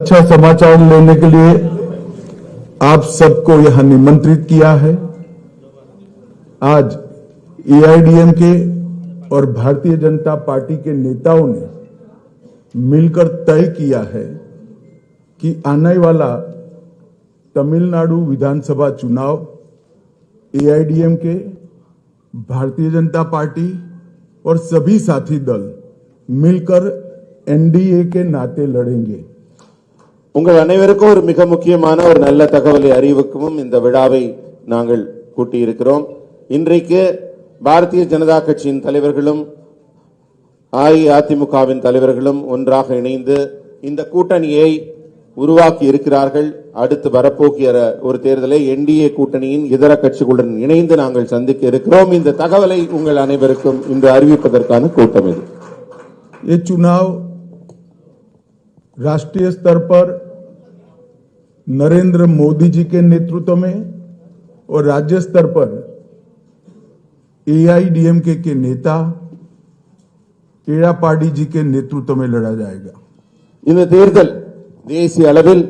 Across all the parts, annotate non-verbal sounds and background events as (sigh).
अच्छा समाचार लेने के लिए आप सबको यहाँ निमंत्रित किया है। आज एआईडीएम के और भारतीय जनता पार्टी के नेताओं ने मिलकर तय किया है कि आने वाला तमिलनाडु विधानसभा चुनाव एआईडीएम के भारतीय जनता पार्टी और सभी साथी दल मिलकर एनडीए के नाते लड़ेंगे உங்கள் அனைவருக்கும் ஒரு மிக முக்கியமான ஒரு நல்ல தகவலை அறிவிக்கவும் இந்த விழாவை நாங்கள் கூட்டியிருக்கிறோம் இன்றைக்கு பாரதிய ஜனதா கட்சியின் தலைவர்களும் அஇஅதிமுகவின் தலைவர்களும் ஒன்றாக இணைந்து இந்த கூட்டணியை உருவாக்கி இருக்கிறார்கள் அடுத்து வரப்போகிற ஒரு தேர்தலை என்டிஏ கூட்டணியின் இதர கட்சிகளுடன் இணைந்து நாங்கள் சந்திக்க இருக்கிறோம் இந்த தகவலை உங்கள் அனைவருக்கும் இன்று அறிவிப்பதற்கான கூட்டம் இது ये चुनाव राष्ट्रीय स्तर पर नरेंद्र मोदी जी के नेतृत्व में और राज्य स्तर पर एआईडीएमके के नेता एड़ापाडी जी के नेतृत्व में लड़ा जाएगा இந்த தேர்தல் தேசிய அளவில்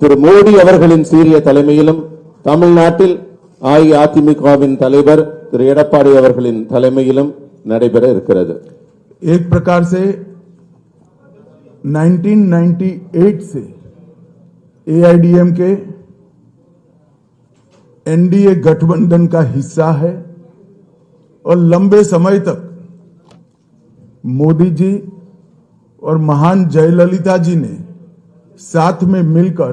திரு மோடி அவர்களின் சீரிய தலைமையிலும் தமிழ்நாட்டில் அஇஅதிமுகவின் தலைவர் திரு எடப்பாடி அவர்களின் தலைமையிலும் நடைபெற இருக்கிறது एक प्रकार से 1998 से एआईडीएम के एनडीए गठबंधन का हिस्सा है और लंबे समय तक मोदी जी और महान जयललिता जी ने साथ में मिलकर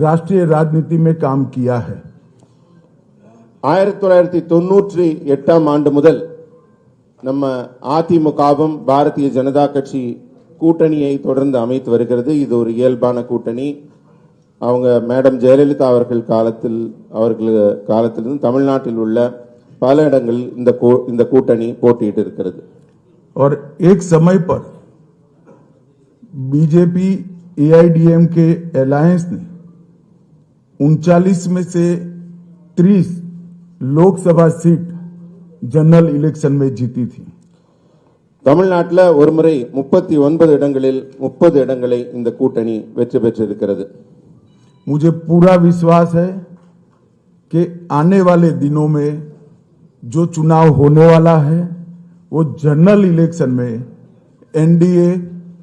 राष्ट्रीय राजनीति में काम किया है ஆயிரத்தி தொள்ளாயிரத்தி தொன்னூற்றி எட்டாம் ஆண்டு முதல் நம்ம அதிமுகவும் பாரதிய ஜனதா கட்சி கூட்டணியை தொடர்ந்து அமைத்து வருகிறது இது ஒரு இயல்பான கூட்டணி அவங்க மேடம் ஜெயலலிதா அவர்கள் காலத்தில் அவர்கள் காலத்திலிருந்து தமிழ்நாட்டில் உள்ள பல இடங்களில் இந்த கூ- இந்த கூட்டணி போட்டியிட்டு இருக்கிறது और एक समय पर बीजेपी एआईडीएम के अलायंस ने उनचालीस में से 30 लोकसभा सीट जनरल इलेक्शन में जीती थी தமிழ்நாட்டில் ஒருமுறை முப்பத்தி ஒன்பது இடங்களில் முப்பது இடங்களை இந்த கூட்டணி வெற்றி பெற்றிருக்கிறது मुझे पूरा विश्वास है कि आने वाले दिनों में जो चुनाव होने वाला है वो जनरल इलेक्शन में एनडीए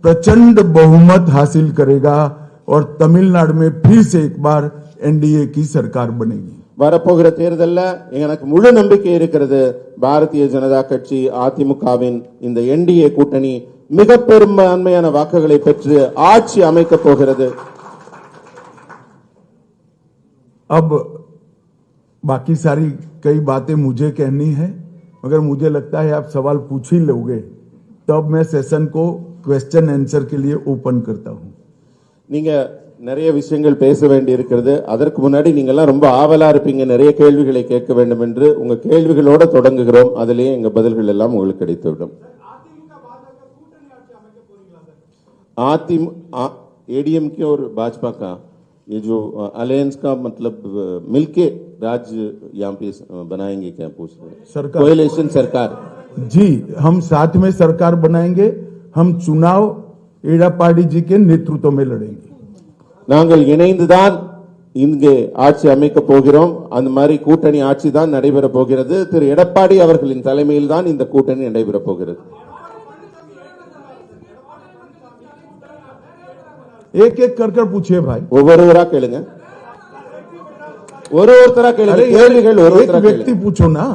प्रचंड बहुमत हासिल करेगा और तमिलनाडु में फिर से एक बार एनडीए की सरकार बनेगी வரப்போகிற தேர்தல்ல எனக்கு முழு நம்பிக்கை இருக்கிறது பாரதிய ஜனதா கட்சி அதிமுகவின் இந்த என்டிஏ கூட்டணி மிக பெரும்பான்மையான வாக்குகளை பெற்று ஆட்சி அமைக்கப் போகிறது अब बाकी सारी कई बातें मुझे कहनी है मगर मुझे लगता है आप सवाल पूछ ही लोगे तब मैं सेशन को क्वेश्चन आंसर के लिए ओपन करता हूं நீங்க நிறைய விஷயங்கள் பேச வேண்டி இருக்கிறது அதற்கு முன்னாடி நீங்க எல்லாம் ரொம்ப ஆவலா இருப்பீங்க நிறைய கேள்விகளை கேட்க வேண்டும் என்று உங்க கேள்விகளோட தொடங்குகிறோம் அதிலேயே எங்க பதில்கள் எல்லாம் உங்களுக்கு கிடைத்துவிடும் आतिम एडीएम के और भाजपा का ये जो अलायंस का मतलब अ, मिलके राज्य यहाँ पे अ, बनाएंगे क्या पूछ रहे हैं सरकार। कोएलिशन सरकार जी हम साथ में सरकार बनाएंगे हम चुनाव एड़ापाड़ी जी के नेतृत्व में लड़ेंगे நாங்கள் இணைந்துதான் இங்கே ஆட்சி அமைக்க போகிறோம் அந்த மாதிரி கூட்டணி ஆட்சி தான் நடைபெற போகிறது திரு எடப்பாடி அவர்களின் தலைமையில் தான் இந்த கூட்டணி நடைபெற போகிறது एक एक कर कर पूछिए भाई ஒவ்வொருவரா கேளுங்க ஒரு ஒருத்தரா கேளுங்க अरे கேள்விகள் ஒரு एक ஒருத்தரா व्यक्ति கேளுங்க पूछो ना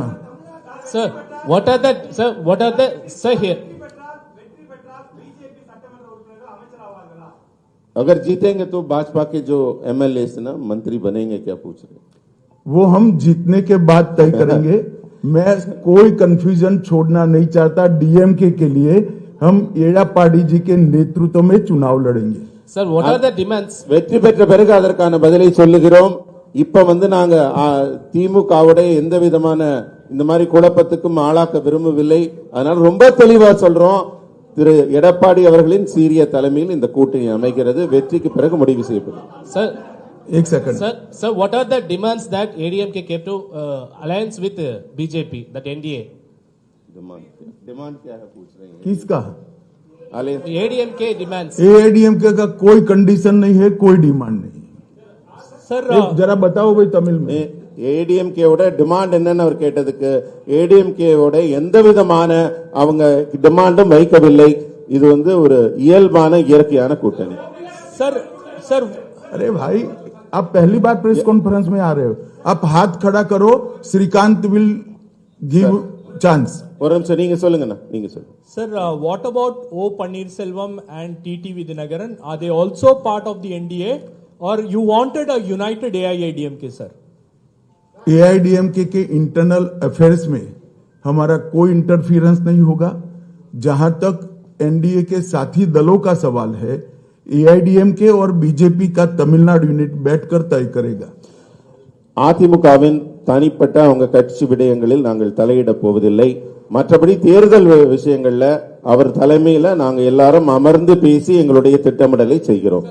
Sir, what are the, sir, what are the, sir here, अगर जीतेंगे तो भाजपा के जो एमएलए ना मंत्री बनेंगे क्या पूछ रहे हैं? वो हम जीतने के बाद तय (laughs) करेंगे मैं कोई कंफ्यूजन छोड़ना नहीं चाहता डीएमके के लिए हम एड़ापाड़ी जी के नेतृत्व में चुनाव लड़ेंगे sir, what are the demands? வெற்றி பெற்ற பிறகு அதற்கான பதிலை சொல்லுகிறோம் இப்ப வந்து நாங்க ஆ, திமுகவுடைய எந்த விதமான இந்த மாதிரி குழப்பத்துக்கும் ஆளாக்க விரும்பவில்லை அதனால ரொம்ப தெளிவா சொல்றோம் திரு எடப்பாடி அவர்களின் சீரிய தலைமையில் இந்த கூட்டணி அமைகிறது வெற்றிக்கு பிறகு முடிவு செய்யப்படும் Sir, एक second Sir, sir, what are the demands that ADMK came to uh, alliance with uh, BJP, that NDA? Demand demand क्या है पूछ रहे हैं किसका Alliance- ADMK demands. एआईडीएमके का कोई कंडीशन नहीं है कोई डिमांड नहीं Sir, एक जरा बताओ भाई तमिल में ஏடிஎம்கேவோட டிமாண்ட் என்னன்னு அவர் கேட்டதுக்கு ஏடிஎம்கேவோட எந்த விதமான அவங்க டிமாண்டும் வைக்கவில்லை இது வந்து ஒரு இயல்பான இயற்கையான கூட்டணி sir, sir, अरे भाई आप पहली बार प्रेस कॉन्फ्रेंस में आ रहे हो आप हाथ खड़ा करो श्रीकांत विल गिव चांस ஒரு நிமிஷம் நீங்க சொல்லுங்கண்ணா நீங்க சொல்லுங்க Sir, uh, what about O Pannirselvam and TT Vidyanagaran? Are they also part of the NDA or you wanted a united AIADMK, sir? AIADMK के इंटरनल अफेयर्स में हमारा कोई इंटरफियरेंस नहीं होगा जहां तक एनडीए के साथी दलों का सवाल है एआईडीएमके और बीजेपी का तमिलनाडु यूनिट बैठकर तय करेगा அதிமுகவின் தனிப்பட்ட அவங்க கட்சி விடயங்களில் நாங்கள் தலையிட போவதில்லை மற்றபடி தேர்தல் வி- விஷயங்கள்ல அவர் தலைமையில நாங்க எல்லாரும் அமர்ந்து பேசி எங்களுடைய திட்டமிடலை செய்கிறோம்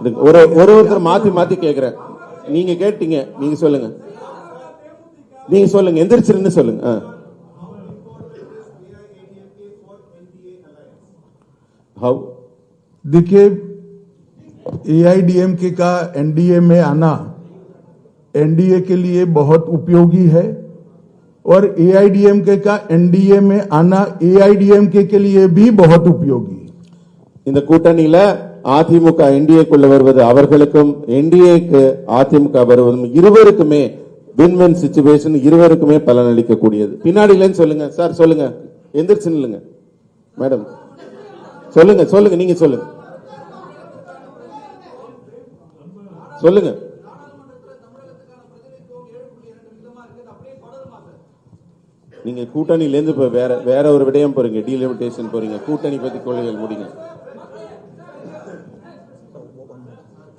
இது ஒரு ஒரு ஒருத்தர் மாத்தி மாத்தி கேக்குறேன் நீங்க கேட்டீங்க நீங்க சொல்லுங்க நீங்க சொல்லுங்க எந்திரிச்சிருந்து சொல்லுங்க ஆ. How? देखिए एआईडीएमके का एनडीए में आना एनडीए के लिए बहुत उपयोगी है और एआईडीएमके का एनडीए में आना एआईडीएमके के लिए भी बहुत उपयोगी है இந்த கூட்டணியில அதிமுக என்டிஏக்குள்ள வருவது அவர்களுக்கும் என்டிஏக்கு அதிமுக வருவதும் இருவருக்குமே வின் வின் சுச்சுவேஷன் இருவருக்குமே பலனளிக்க கூடியது பின்னாடியிலன்னு சொல்லுங்க. சார் சொல்லுங்க. எந்திரிச்சு இல்லைங்க மேடம். சொல்லுங்க சொல்லுங்க. நீங்க சொல்லுங்க. சொல்லுங்க. நீங்க கூட்டணியில இருந்து இப்ப வேற வேற ஒரு விடயம் போறீங்க. டீலிமிட்டேஷன் போறீங்க. கூட்டணி பத்தி கொள்கைகள் முடிங்க.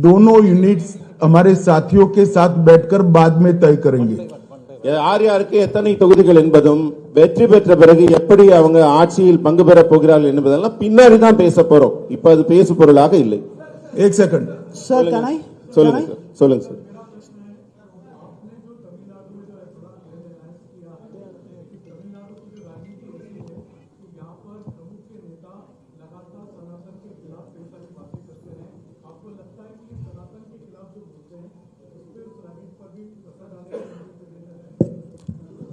दोनों यूनिट्स हमारे साथियों के साथ बैठकर बाद में तय करेंगे யார் யாருக்கு எத்தனை தொகுதிகள் என்பதும் வெற்றி பெற்ற பிறகு எப்படி அவங்க ஆட்சியில் பங்கு பெற போகிறார்கள் என்பதெல்லாம் பின்னாடி தான் பேச போறோம் இப்ப அது பேசு பொருளாக இல்லை एक सेकंड Sir, can I? சொல்லுங்க Can I? சார் சொல்லுங்க சார்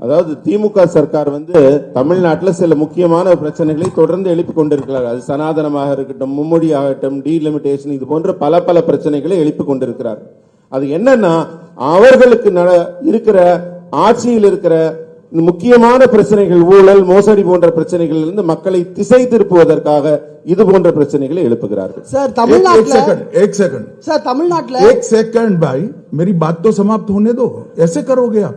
அதாவது திமுக சர்க்கார் வந்து தமிழ்நாட்டுல சில முக்கியமான பிரச்சனைகளை தொடர்ந்து எழுப்பி கொண்டிருக்கிறார் அது சனாதனமாக இருக்கட்டும் மும்மொழி ஆகட்டும் டீலிமிட்டேஷன் இது போன்ற பல பல பிரச்சனைகளை எழுப்பி கொண்டிருக்கிறார் அது என்னன்னா அவர்களுக்கு நட- இருக்கிற ஆட்சியில் இருக்கிற முக்கியமான பிரச்சனைகள் ஊழல் மோசடி போன்ற பிரச்சனைகளில் இருந்து மக்களை திசை திருப்புவதற்காக இது போன்ற பிரச்சனைகளை எழுப்புகிறார்கள் சார் एक, एक தமிழ்நாட்டுல सेकंड एक सेकंड சார் தமிழ்நாட்டுல एक सेकंड भाई मेरी बात तो समाप्त होने दो ऐसे करोगे आप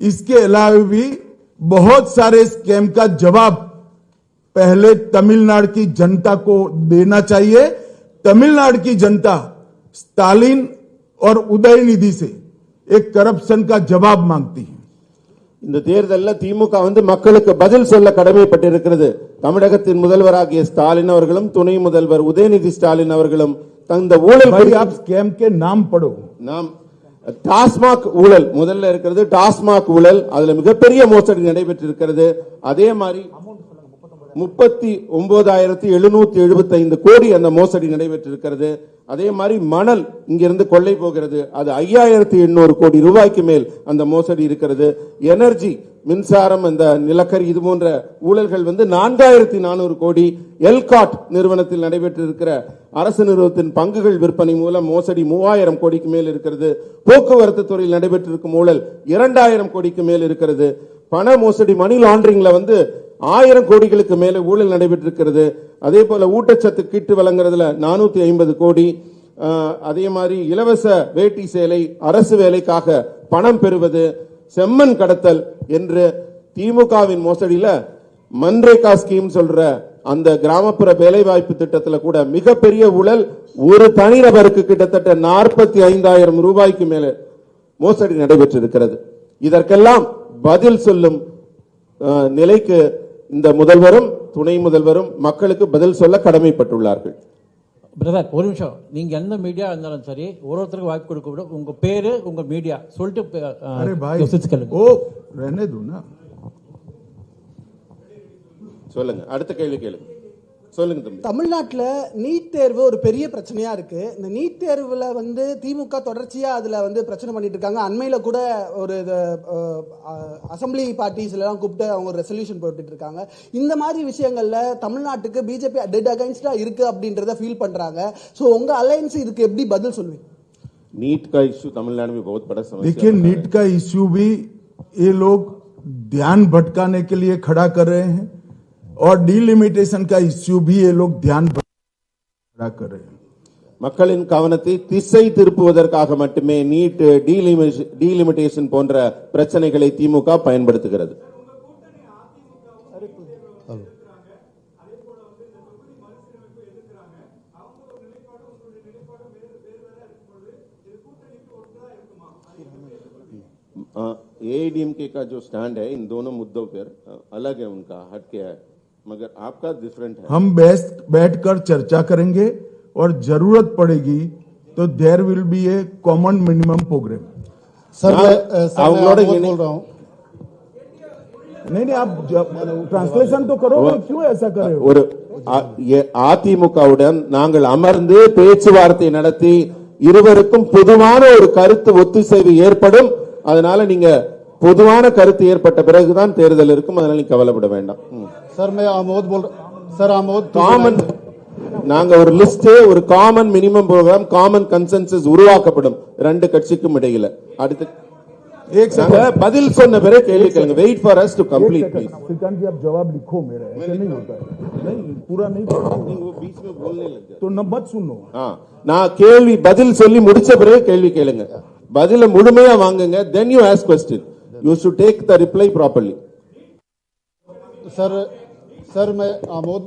इसके अलावा भी बहुत सारे स्कैम का जवाब पहले तमिलनाडु की जनता को देना चाहिए तमिलनाडु की जनता स्टालिन और उदयनिधि से एक करप्शन का जवाब मांगती है இந்த தேர்தல்ல திமுக வந்து மக்களுக்கு பதில் சொல்ல கடமைப்பட்டிருக்கிறது தமிழகத்தின் முதல்வராகிய ஸ்டாலின் அவர்களும் துணை முதல்வர் உதயநிதி ஸ்டாலின் அவர்களும் தந்த ஊழல் भाई குறித்து आप स्कैम के नाम पढ़ो நாம் டாஸ்மாக் ஊழல். முதல்ல இருக்கிறது டாஸ்மாக் ஊழல். அதுல மிகப்பெரிய மோசடி நடைபெற்றிருக்கிறது. அதே மாதிரி முப்பத்தி ஒன்பதாயிரத்தி எழுநூத்தி எழுபத்தி ஐந்து கோடி அந்த மோசடி நடைபெற்றிருக்கிறது. அதே மாதிரி மணல் இங்கிருந்து கொள்ளை போகிறது. அது ஐயாயிரத்தி எண்ணூறு கோடி ரூபாய்க்கு மேல் அந்த மோசடி இருக்கிறது. எனர்ஜி மின்சாரம் அந்த நிலக்கரி இது போன்ற ஊழல்கள் வந்து நான்காயிரத்தி நானூறு கோடி எல்காட் நிறுவனத்தில் நடைபெற்றிருக்கிற அரசு நிறுவனத்தின் பங்குகள் விற்பனை மூலம் மோசடி மூவாயிரம் கோடிக்கு மேல் இருக்கிறது. போக்குவரத்து துறையில் நடைபெற்றிருக்கும் ஊழல் இரண்டாயிரம் கோடிக்கு மேல் இருக்கிறது. பண மோசடி மணி லாண்டரிங்ல வந்து ஆயிரம் கோடிகளுக்கு மேல ஊழல் நடைபெற்றிருக்கிறது. அதே போல ஊட்டச்சத்து கீட்டு வழங்குறதுல நானூத்தி ஐம்பது கோடி. அதே மாதிரி இலவச வேட்டி சேலை அரசு வேலைக்காக பணம் பெறுவது. செம்மண் கடத்தல் என்று திமுகவின் மோசடியில மன்ரேகா ஸ்கீம் சொல்ற அந்த கிராமப்புற வேலைவாய்ப்பு திட்டத்தில் கூட மிகப்பெரிய ஊழல். ஒரு தனிநபருக்கு கிட்டத்தட்ட நாற்பத்தி ஐந்தாயிரம் ரூபாய்க்கு மேல மோசடி நடைபெற்றிருக்கிறது. இதற்கெல்லாம் பதில் சொல்லும் நிலைக்கு இந்த முதல்வரும் துணை முதல்வரும் மக்களுக்கு பதில் சொல்ல கடமைப்பட்டுள்ளார்கள். பிரதர் ஒரு நிமிஷம். நீங்க எந்த மீடியா இருந்தாலும் சரி ஒருத்தருக்கு வாய்ப்பு கொடுக்க விட உங்கள் பேர் உங்கள் மீடியா சொல்லிட்டு ஓ என்னது சொல்லுங்க. அடுத்த கேள்வி கேளுங்க. சொல்லுங்க தம்பி தமிழ்நாட்டில் நீட் தேர்வு ஒரு பெரிய பிரச்சனையா இருக்கு இந்த நீட் தேர்வுல வந்து திமுக தொடர்ச்சியா அதுல வந்து பிரச்சனை பண்ணிட்டு இருக்காங்க அண்மையில கூட ஒரு இது, அஹ், அஹ், அசெம்பிளி பார்ட்டிஸ் எல்லாம் கூப்பிட்டு அவங்க ரெசல்யூஷன் போட்டுட்டு இருக்காங்க இந்த மாதிரி விஷயங்கள்ல தமிழ்நாட்டுக்கு பிஜேபி டெட் அகைன்ஸ்டா இருக்கு அப்படின்றத ஃபீல் பண்றாங்க ஸோ உங்க அலையன்ஸ் இதுக்கு எப்படி பதில் சொல்லுவீங்க नीट का इश्यू तमिलनाडु में बहुत बड़ा समस्या देखिए बना है। नीट का इश्यू भी ये लोग ध्यान भटकाने के लिए खड़ा कर रहे हैं और डीलिमिटेशन का इश्यू भी ये लोग ध्यान भटकाने खड़ा कर रहे हैं மக்களின் கவனத்தை திசை திருப்புவதற்காக மட்டுமே நீட் டீலிமிட்டேஷன் போன்ற பிரச்சனைகளை திமுக பயன்படுத்துகிறது एआईडीएमके का जो स्टैंड है इन दोनों मुद्दों पर अ, अलग है उनका हट के है मगर आपका डिफरेंट है हम बैठ बैठकर चर्चा करेंगे और जरूरत पड़ेगी तो there will be a common minimum programme sir हाँ, मैं अ, सर मैं आवलोड़े आमोद ये नहीं- बोल रहा हूँ नहीं नहीं आप ट्रांसलेशन तो करोगे क्यों ऐसा कर रहे हो ஒரு அ- எ- அதிமுகவுடன் நாங்கள் அமர்ந்து பேச்சுவார்த்தை நடத்தி இருவருக்கும் பொதுவான ஒரு கருத்து ஒத்துசைவு ஏற்படும் அதனால நீங்க பொதுவான கருத்து ஏற்பட்ட பிறகுதான் தேர்தல் இருக்கும் அதனால நீங்க கவலைப்பட வேண்டாம் ம். सर मैं आमोद बोल सर आमोद காமன் நாங்க ஒரு லிஸ்ட் ஒரு common minimum programme common consensus உருவாக்கப்படும் ரெண்டு கட்சிக்கும் இடையில அடுத்து एक நாங்க सेकंड பதில் சொன்ன பிறகு கேள்வி கேளுங்க wait for us to complete please Shrikant ji आप जवाब लिखो मेरा ऐसे नहीं होता है नहीं पूरा नहीं पढ़ोगे। तो न मत सुनो ஆ, நான் கேள்வி பதில் சொல்லி முடிச்ச பிறகு கேள்வி கேளுங்க பதில முழுமையா வாங்குங்க then you ask question you should take the reply properly sir sir मैं आमोद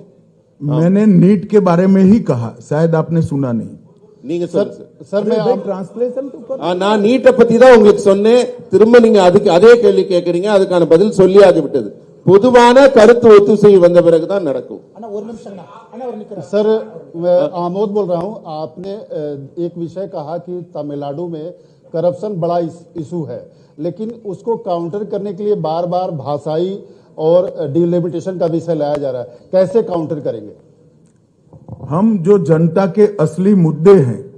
मैंने नीट के बारे में ही कहा शायद आपने सुना नहीं நீங்க சொல்லுங்க சார். सर मैं आम- ट्रांसलेशन तो कर ஆ, நான் நீட்டை பத்தி தான் உங்களுக்கு சொன்னேன் திரும்ப நீங்க அதுக்கு அதே கேள்வி கேட்கறீங்க அதுக்கான பதில் சொல்லியாகி விட்டது பொதுவான கருத்து ஒத்துசைவு வந்த பிறகுதான் நடக்கும் அண்ணா ஒரு நிமிஷம்ண்ணா அண்ணா ஒரு நிக்கிறேன் सर मैं आमोद बोल रहा हूँ आपने अ, एक विषय कहा कि तमिलनाडु में करप्शन बड़ा इशू है। लेकिन उसको काउंटर करने के लिए बार बार भाषाई और डिलिमिटेशन का विषय लाया जा रहा है। कैसे काउंटर करेंगे? हम जो जनता के असली मुद्दे हैं,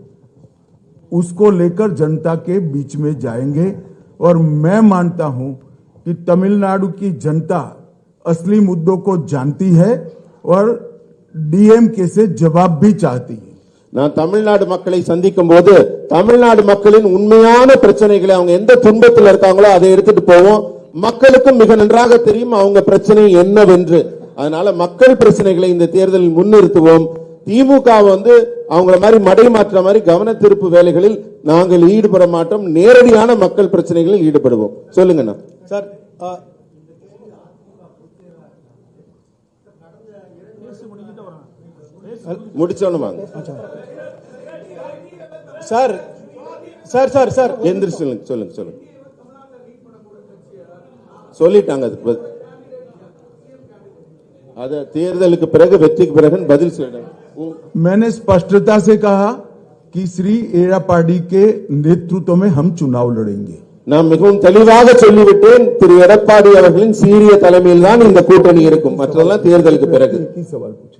उसको लेकर जनता के बीच में जाएँगे। और मैं मानता हूँ कि तमिलनाडु की जनता असली मुद्दों को जानती है और डीएमके से जवाब भी चाहती है। நான் தமிழ்நாடு மக்களை சந்திக்கும் போது தமிழ்நாடு மக்களின் உண்மையான பிரச்சனைகளை அவங்க எந்த துன்பத்தில் இருக்காங்களோ அதை எடுத்துட்டு போவோம். மக்களுக்கும் மிக நன்றாக தெரியும் அவங்க பிரச்சனை என்னவென்று. அதனால மக்கள் பிரச்சனைகளை இந்த தேர்தலில் முன்னிறுத்துவோம். திமுக வந்து அவங்கள மாதிரி மடை மாற்ற மாதிரி கவன திருப்பு வேலைகளில் நாங்கள் ஈடுபட மாட்டோம். நேரடியான மக்கள் பிரச்சனைகளில் ஈடுபடுவோம். சொல்லுங்கண்ணா. சார் முடிச்சோன்னு வாங்க சார் சார் சார் சார் எந்திரிச்சு சொல்லுங்க சொல்லுங்க சொல்லுங்க சொல்லிட்டாங்க அதுக்கு பதில். அத தேர்தலுக்கு பிறகு வெற்றிக்கு பிறகு பதில் சொல்லிடுங்க உ- मैंने स्पष्टता से कहा कि श्री एड़ापाडी के नेतृत्व में हम चुनाव लड़ेंगे நான் மிகவும் தெளிவாக சொல்லிவிட்டேன் திரு எடப்பாடி அவர்களின் சீரிய தலைமையில் தான் இந்த கூட்டணி இருக்கும் மற்றதெல்லாம் தேர்தலுக்கு பிறகு की सवाल पूछे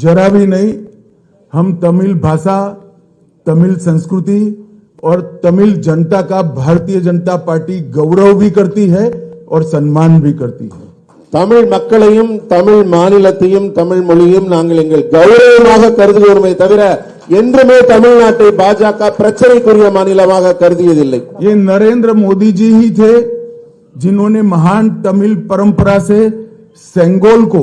जरा भी नहीं हम तमिल भाषा तमिल संस्कृति और तमिल जनता का भारतीय जनता पार्टी गौरव भी करती है और सम्मान भी करती है தமிழ் மக்களையும் தமிழ் மாநிலத்தையும் தமிழ் மொழியும் நாங்கள் எங்கள் கௌரவமாக கருதுகிறோமே தவிர என்றுமே தமிழ்நாட்டை பாஜக பிரச்சனைக்குரிய மாநிலமாக கருதியதில்லை ये नरेंद्र मोदी जी ही थे जिन्होंने महान तमिल परंपरा से सेंगोल को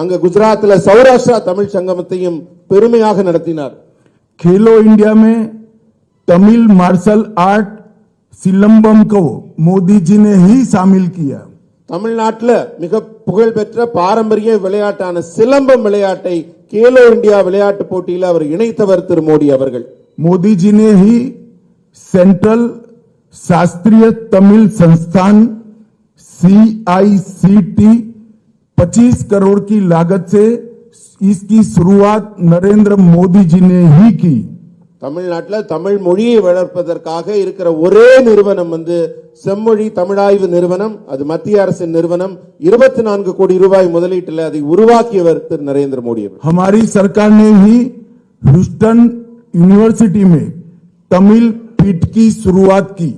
அங்க குஜராத்தில் சௌராஷ்டிரா தமிழ் சங்கமத்தையும் பெருமையாக நடத்தினார். கேலோ இந்தியாமே தமிழ் மார்ஷல் ஆர்ட் சிலம்பம் கோ மோடிஜி நே சாமில் கியா. தமிழ்நாட்டில் மிக புகழ்பெற்ற பாரம்பரிய விளையாட்டான சிலம்பம் விளையாட்டை கேலோ இந்தியா விளையாட்டு போட்டியில் அவர் இணைத்தவர் திரு மோடி அவர்கள். மோடிஜி நே சென்ட்ரல் சாஸ்திரிய தமிழ் சன்ஸ்தான் சிஐசிடி 25 करोड़ की लागत से इसकी शुरुआत नरेंद्र मोदी जी ने ही की தமிழ்நாட்டில் தமிழ் மொழியை வளர்ப்பதற்காக இருக்கிற ஒரே நிறுவனம் வந்து செம்மொழி தமிழாய்வு நிறுவனம் அது மத்திய அரசின் நிறுவனம் இருபத்தி நான்கு கோடி ரூபாய் முதலீட்டில் அதை உருவாக்கியவர் திரு நரேந்திர மோடி அவர் हमारी सरकार ने ही ह्यूस्टन यूनिवर्सिटी में तमिल पीठ की शुरुआत की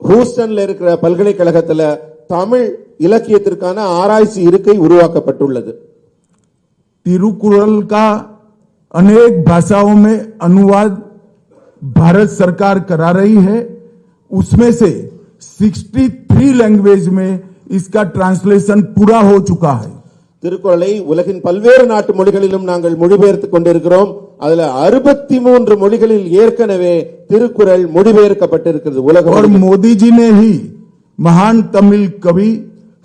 ஹூஸ்டன்ல இருக்கிற பல்கலைக்கழகத்துல தமிழ் இலக்கியத்திற்கான ஆராய்ச்சி இருக்கை உருவாக்கப்பட்டுள்ளது तिरुकुरल का अनेक भाषाओं में अनुवाद भारत सरकार करा रही है उसमें से 63 लैंग्वेज में इसका ट्रांसलेशन पूरा हो चुका है திருக்குறளை உலகின் பல்வேறு நாட்டு மொழிகளிலும் நாங்கள் மொழிபெயர்த்துக் கொண்டிருக்கிறோம் அதுல அறுபத்தி மூன்று மொழிகளில் ஏற்கனவே திருக்குறள் மொழிபெயர்க்கப்பட்டிருக்கிறது உலகம் और முழுவதும். मोदी जी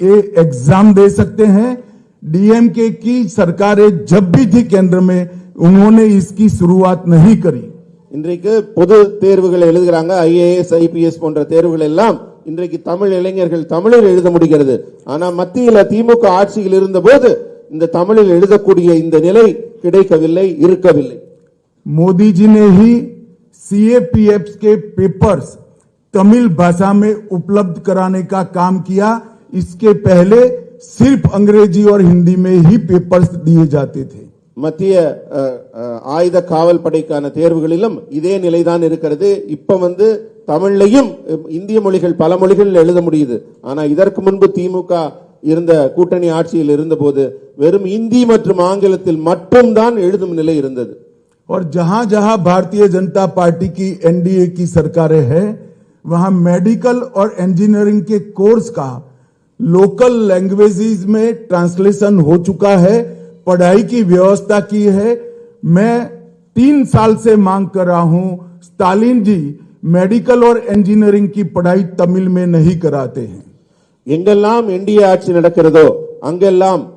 ये एग्जाम दे सकते हैं डीएमके की सरकारें जब भी थी केंद्र में उन्होंने इसकी शुरुआत नहीं करी இன்றைக்கு பொது தேர்வுகள் எழுதுகிறாங்க ஐஏஎஸ் ஐபிஎஸ் போன்ற தேர்வுகள் எல்லாம் இன்றைக்கு தமிழ் இளைஞர்கள் தமிழில் எழுத முடிகிறது ஆனா மத்தியில திமுக ஆட்சியில் இருந்தபோது இந்த தமிழில் எழுதக்கூடிய இந்த நிலை கிடைக்கவில்லை இருக்கவில்லை मोदी जी ने ही सीएपीएफ के पेपर्स तमिल भाषा में उपलब्ध कराने का काम किया इसके पहले सिर्फ अंग्रेजी और हिंदी में ही पेपर्स दिए जाते थे மத்திய அஹ், அஹ், ஆயுத காவல் படைக்கான தேர்வுகளிலும் இதே நிலைதான் இருக்கிறது இப்ப வந்து தமிழ்லையும் அஹ், இந்திய மொழிகள் பல மொழிகளில் எழுத முடியுது ஆனா இதற்கு முன்பு திமுக இருந்த கூட்டணி ஆட்சியில் இருந்தபோது வெறும் இந்தி மற்றும் ஆங்கிலத்தில் மட்டும்தான் எழுதும் நிலை இருந்தது और जहां जहां भारतीय जनता पार्टी की एनडीए की सरकारें हैं वहां मेडिकल और इंजीनियरिंग के कोर्स का लोकल लैंग्वेजेस में ट्रांसलेशन हो चुका है पढ़ाई की व्यवस्था की है मैं तीन साल से मांग कर रहा हूं स्टालिन जी मेडिकल और इंजीनियरिंग की पढ़ाई तमिल में नहीं कराते हैं எங்கெல்லாம் என்டிஏ ஆட்சி நடக்கிறதோ அங்கெல்லாம்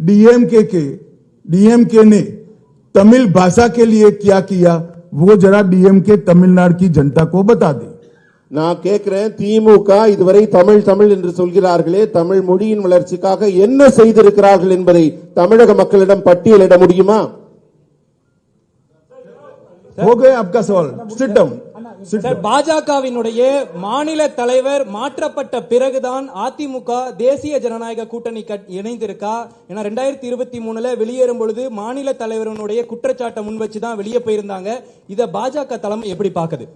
डीएमके के डीएमके ने तमिल भाषा के लिए क्या किया वो जरा डीएमके तमिलनाडु की जनता को बता दे நான் கேட்கிறேன் திமுக இதுவரை தமிழ் தமிழ் என்று சொல்கிறார்களே தமிழ் மொழியின் வளர்ச்சிக்காக என்ன செய்திருக்கிறார்கள் என்பதை தமிழக மக்களிடம் பட்டியலிட முடியுமா हो गए आपका सवाल सिट डाउन सिट சார் பாஜகவினுடைய மாநில தலைவர் மாற்றப்பட்ட பிறகுதான் அதிமுக தேசிய ஜனநாயக கூட்டணி கட்- இணைந்திருக்கா ஏன்னா ரெண்டாயிரத்தி இருபத்தி மூணுல வெளியேறும் பொழுது மாநில தலைவரனுடைய குற்றச்சாட்டை முன் வச்சு தான் வெளியே போயிருந்தாங்க இத பாஜக தலைமை எப்படி பாக்குது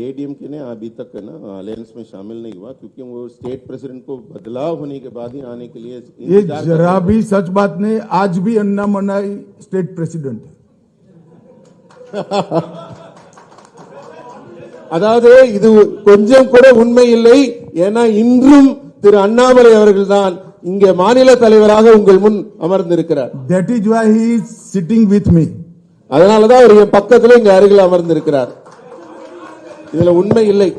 एडीएम के ने अभी तक है ना अलायंस में शामिल नहीं हुआ क्योंकि वो स्टेट प्रेसिडेंट को बदलाव होने के बाद ही आने के लिए ये इंतजार कर जरा रहे हैं। भी सच बात नहीं आज भी अन्ना मनाई स्टेट प्रेसिडेंट है அதாவது இது கொஞ்சம் கூட உண்மை இல்லை ஏன்னா இன்றும் திரு அண்ணாமலை அவர்கள்தான் இங்கே மாநில தலைவராக உங்கள் முன் அமர்ந்திருக்கிறார் that is why he is sitting with me அதனாலதான் அவர் என் பக்கத்துல இங்க அருகில் அமர்ந்திருக்கிறார் இதுல உண்மை இல்லை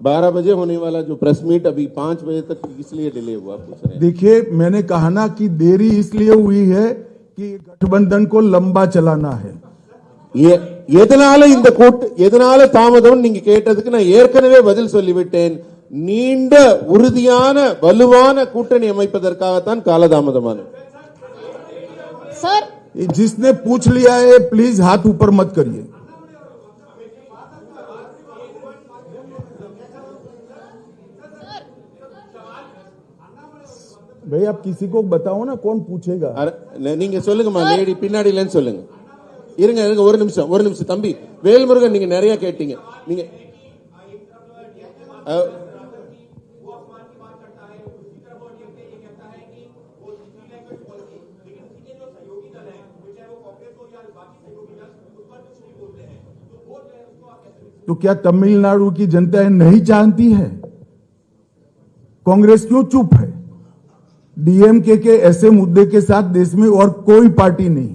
बारह बजे होने वाला जो प्रेस मीट अभी पांच बजे तक इसलिए डिले हुआ पूछ रहे हैं देखिए मैंने कहा ना कि देरी इसलिए हुई है कि गठबंधन को लंबा चलाना है எ- எதனால இந்த கூட்டு எதனால தாமதம் நீங்க கேட்டதுக்கு நான் ஏற்கனவே பதில் சொல்லிவிட்டேன் நீண்ட உறுதியான வலுவான கூட்டணி அமைப்பதற்காகத்தான் காலதாமதமானது सर जिसने पूछ लिया है प्लीज हाथ ऊपर मत करिए भाई आप किसी को बताओ ना कौन पूछेगा அர- ந- நீங்க சொல்லுங்கம்மா லேடி பின்னாடிலன்னு சொல்லுங்க இருங்க இருங்க ஒரு நிமிஷம் ஒரு நிமிஷம் தம்பி வேல்முருகன் நீங்க நிறைய கேட்டீங்க நீங்க அஹ், तो क्या तमिलनाडु की जनता ये नहीं जानती है कांग्रेस क्यों चुप है डीएमके के ऐसे मुद्दे के साथ देश में और कोई पार्टी नहीं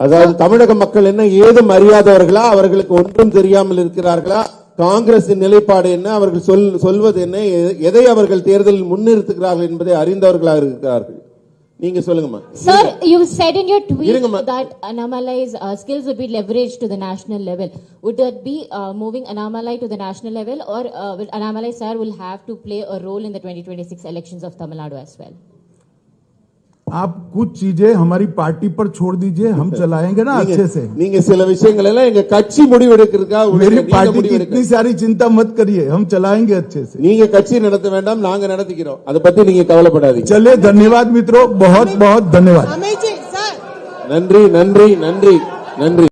அதாவது தமிழக மக்கள் என்ன ஏதும் அறியாதவர்களா அவர்களுக்கு ஒன்றும் தெரியாமல் இருக்கிறார்களா காங்கிரசின் நிலைப்பாடு என்ன அவர்கள் சொல் சொல்வது என்ன எ- எதை அவர்கள் தேர்தலில் முன்னிறுத்துகிறார்கள் என்பதை அறிந்தவர்களாக இருக்கிறார்கள் நீங்க சொல்லுங்கம்மா Sir, you said in your tweet Irungamma. that Annamalai's uh, skills would be leveraged to the national level. Would that be uh, moving Annamalai to the national level, or uh, will Annamalai sir will have to play a role in the 2026 elections of Tamil Nadu as well? आप कुछ चीजें हमारी party पर छोड़ दीजिए हम (laughs) चलाएंगे ना अच्छे से நீங்க சில விஷயங்கள் எல்லாம் எங்க கட்சி முடிவெடுக்கிறதுக்காக मेरी விடுங்க. நீங்க पार्टी की முடிவெடுக்க इतनी सारी चिंता मत करिए हम चलाएंगे अच्छे से நீங்க கட்சி நடத்த வேண்டாம் நாங்க நடத்திக்கிறோம் அதை பத்தி நீங்க கவலைப்படாதீங்க चलिए धन्यवाद मित्रों बहुत बहुत धन्यवाद நன்றி நன்றி நன்றி நன்றி